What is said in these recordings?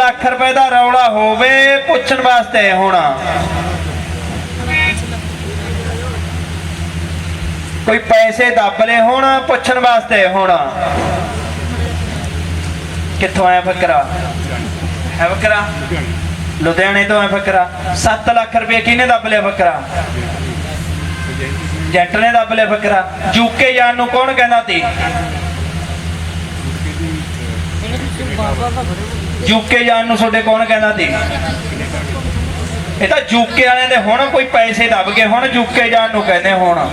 ਲੱਖ ਰੁਪਏ ਦਾ ਰੌਲਾ ਹੋਵੇ ਪੁੱਛਣ ਵਾਸਤੇ ਹੋਣਾ। ਕੋਈ ਪੈਸੇ ਦੱਬ ਲਏ ਪੁੱਛਣ ਵਾਸਤੇ ਹੋਣਾ। ਕਿੱਥੋਂ ਆਇਆ ਫਕਰਾ? ਹੈ ਫਕਰਾ? ਲੁਧਿਆਣੇ ਤੋਂ ਆਇਆ ਫਕਰਾ। 7 ਲੱਖ ਰੁਪਏ ਕਿਹਨੇ ਦੱਬ ਲਿਆ ਫਕਰਾ? ਜੱਟ ਨੇ ਦੱਬ ਲਿਆ ਫਕਰਾ। ਯੂਕੇ ਜਾਣ ਨੂੰ ਕੌਣ ਕਹਿੰਦਾ ਤੀ ਯੂਕੇ ਜਾਣ ਨੂੰ ਤੁਹਾਡੇ ਕੌਣ ਕਹਿੰਦਾ ਸੀ? ਇਹ ਤਾਂ ਯੂਕੇ ਵਾਲਿਆਂ ਦੇ ਹੁਣ ਕੋਈ ਪੈਸੇ ਦੱਬ ਗਏ ਹੁਣ ਯੂਕੇ ਜਾਣ ਨੂੰ ਕਹਿੰਦੇ ਹੁਣ।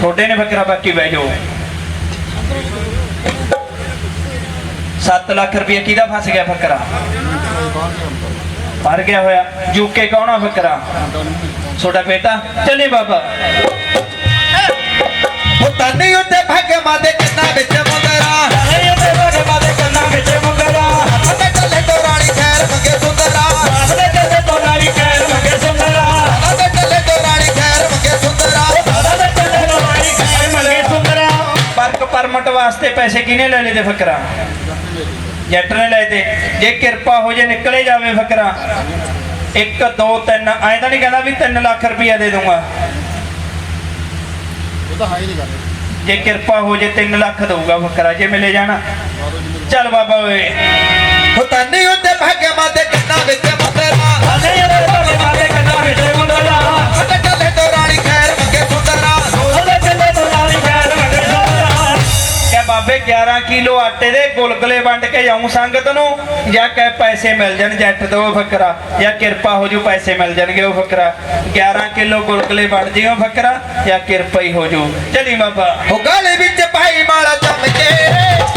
ਤੁਹਾਡੇ ਨੇ ਫਕਰਾ ਬਾਕੀ ਬਹਿ ਜਾਓ। 7 ਲੱਖ ਰੁਪਏ ਕਿਹਦਾ ਫਸ ਗਿਆ ਫਕਰਾ? ਮਰ ਗਿਆ ਹੋਇਆ। ਯੂਕੇ ਕੌਣ ਆ ਫਕਰਾ? ਤੁਹਾਡਾ ਬੇਟਾ? ਚੱਲੇ ਬਾਬਾ। ਉਹ ਤਾਨੀ ਉੱਤੇ ਭਗਮਾ ਦੇ ਕੰਨਾਂ ਵਿੱਚ ਪਰਮਿਟ ਵਾਸਤੇ ਪੈਸੇ ਕਿਹਨੇ ਲੈ ਲਏ ਤੇ ਫਕਰਾ? ਜੱਟ ਨੇ ਤੇ। ਜੇ ਕਿਰਪਾ ਹੋ ਜੇ ਨਿਕਲੇ ਜਾਵੇ ਫਕਰਾ। 1 2 3 ਐਂ ਤਾਂ ਨਹੀਂ ਕਹਿੰਦਾ ਵੀ 3 ਲੱਖ ਰੁਪਇਆ ਦੇ ਦੂੰਗਾ। ਉਹ ਤਾਂ ਹੈ ਹੀ ਨਹੀਂ ਗੱਲ। ਜੇ ਕਿਰਪਾ ਹੋ ਜੇ 3 ਲੱਖ ਦਊਗਾ ਫਕਰਾ ਜੇ ਮਿਲੇ ਜਾਣਾ। ਚੱਲ ਬਾਬਾ ਓਏ। ਉਹ ਤਾਨੀ ਉੱਤੇ ਭਗਮਾ ਦੇ ਬਾਬੇ 11 ਕਿਲੋ ਆਟੇ ਦੇ ਗੁਲਗੁਲੇ ਵੰਡ ਕੇ ਜਾਉਂ ਸੰਗਤ ਨੂੰ, ਜਾਂ ਕਿ ਪੈਸੇ ਮਿਲ ਜਾਣ ਜੱਟ ਤੋਂ ਉਹ ਫਕਰਾ, ਜਾਂ ਕਿਰਪਾ ਹੋ ਜੂ ਪੈਸੇ ਮਿਲ ਜਾਣਗੇ ਉਹ ਫਕਰਾ। 11 ਕਿਲੋ ਗੁਲਗੁਲੇ ਵੰਡ ਜਿਓ ਫਕਰਾ, ਜਾਂ ਕਿਰਪਾ ਹੀ ਹੋ ਜੂ। ਚਲੀ ਬਾਬਾ। ਉਹ ਵਿੱਚ ਭਾਈ ਮਾਲਾ ਚਮਕੇ।